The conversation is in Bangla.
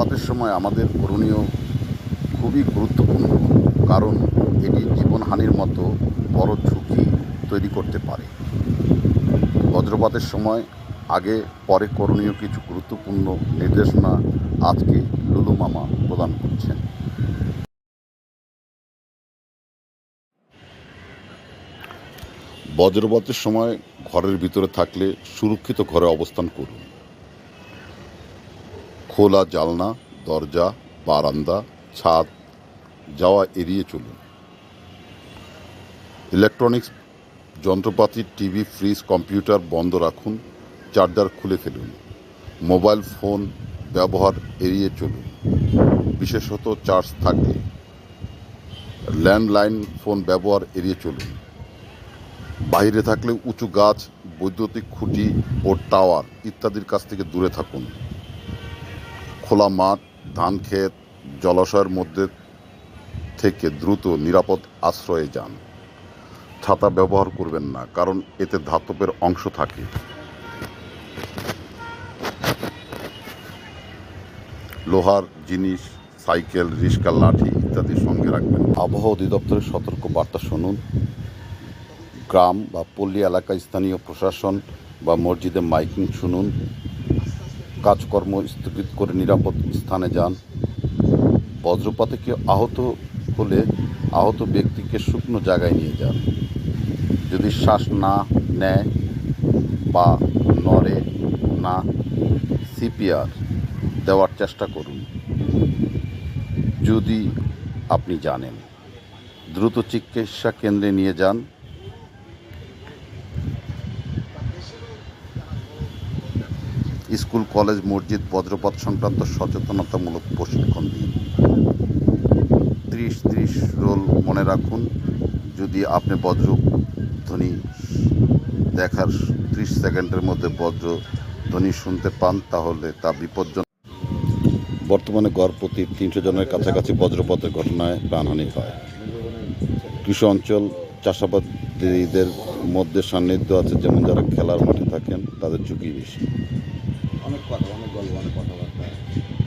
বজ্রপাতের সময় আমাদের করণীয় খুবই গুরুত্বপূর্ণ, কারণ এটি জীবনহানির মতো বড় ঝুঁকি তৈরি করতে পারে। বজ্রপাতের সময় আগে, পরে করণীয় কিছু গুরুত্বপূর্ণ নির্দেশনা আজকে লুলু মামা প্রদান করছেন। বজ্রপাতের সময় ঘরের ভিতরে থাকলে সুরক্ষিত ঘরে অবস্থান করুন। খোলা জালনা, দরজা, বারান্দা, ছাদ, যাওয়া, এড়িয়ে চলুন। ইলেকট্রনিক্স যন্ত্রপাতি, টিভি, ফ্রিজ, কম্পিউটার বন্ধ রাখুন, চার্জার খুলে ফেলুন, মোবাইল ফোন ব্যবহার এড়িয়ে চলুন। বিশেষত চার্জ থাকলে ল্যান্ডলাইন ফোন ব্যবহার এড়িয়ে চলুন। বাইরে থাকলে উঁচু গাছ, বৈদ্যুতিক খুঁটি ও টাওয়ার ইত্যাদির কাছ থেকে দূরে থাকুন। খোলা মাঠ, ধান ক্ষেত, জলাশয়ের মধ্যে থেকে দ্রুত নিরাপদ আশ্রয়ে যান। ছাতা ব্যবহার করবেন না, কারণ এতে ধাতবের অংশ থাকে। লোহার জিনিস, সাইকেল রিস্কা লাঠি ইত্যাদি সঙ্গে রাখবেন। আবহাওয়া অধিদপ্তরের সতর্ক বার্তা শুনুন। গ্রাম বা পল্লী এলাকায় স্থানীয় প্রশাসন বা মসজিদে মাইকিং শুনুন। কাজকর্ম স্থগিত করে নিরাপদ স্থানে যান। বজ্রপাতে কেউ আহত হলে আহত ব্যক্তিকে শুকনো জায়গায় নিয়ে যান। যদি শ্বাস না নেয় বা নড়ে না, সিপিআর দেওয়ার চেষ্টা করুন। যদি আপনি জানেন, দ্রুত চিকিৎসা কেন্দ্রে নিয়ে যান। স্কুল, কলেজ, মসজিদ, বজ্রপাত সংক্রান্ত সচেতনতামূলক প্রশিক্ষণ দিন। ত্রিশ ত্রিশ রোল মনে রাখুন। যদি আপনি বজ্র ধ্বনি দেখার ত্রিশ সেকেন্ডের মধ্যে বজ্র ধ্বনি শুনতে পান, তাহলে তা বিপজ্জনক। বর্তমানে গড় প্রতি তিনশো জনের কাছাকাছি বজ্রপাতের ঘটনায় প্রাণহানি হয়। কৃষি অঞ্চল চাষাবাদীদের মধ্যে সান্নিধ্য আছে, যেমন যারা খেলার মাঠে থাকেন, তাদের ঝুঁকি বেশি। অনেক কথা অনেক গল্প অনেক কথাবার্তা।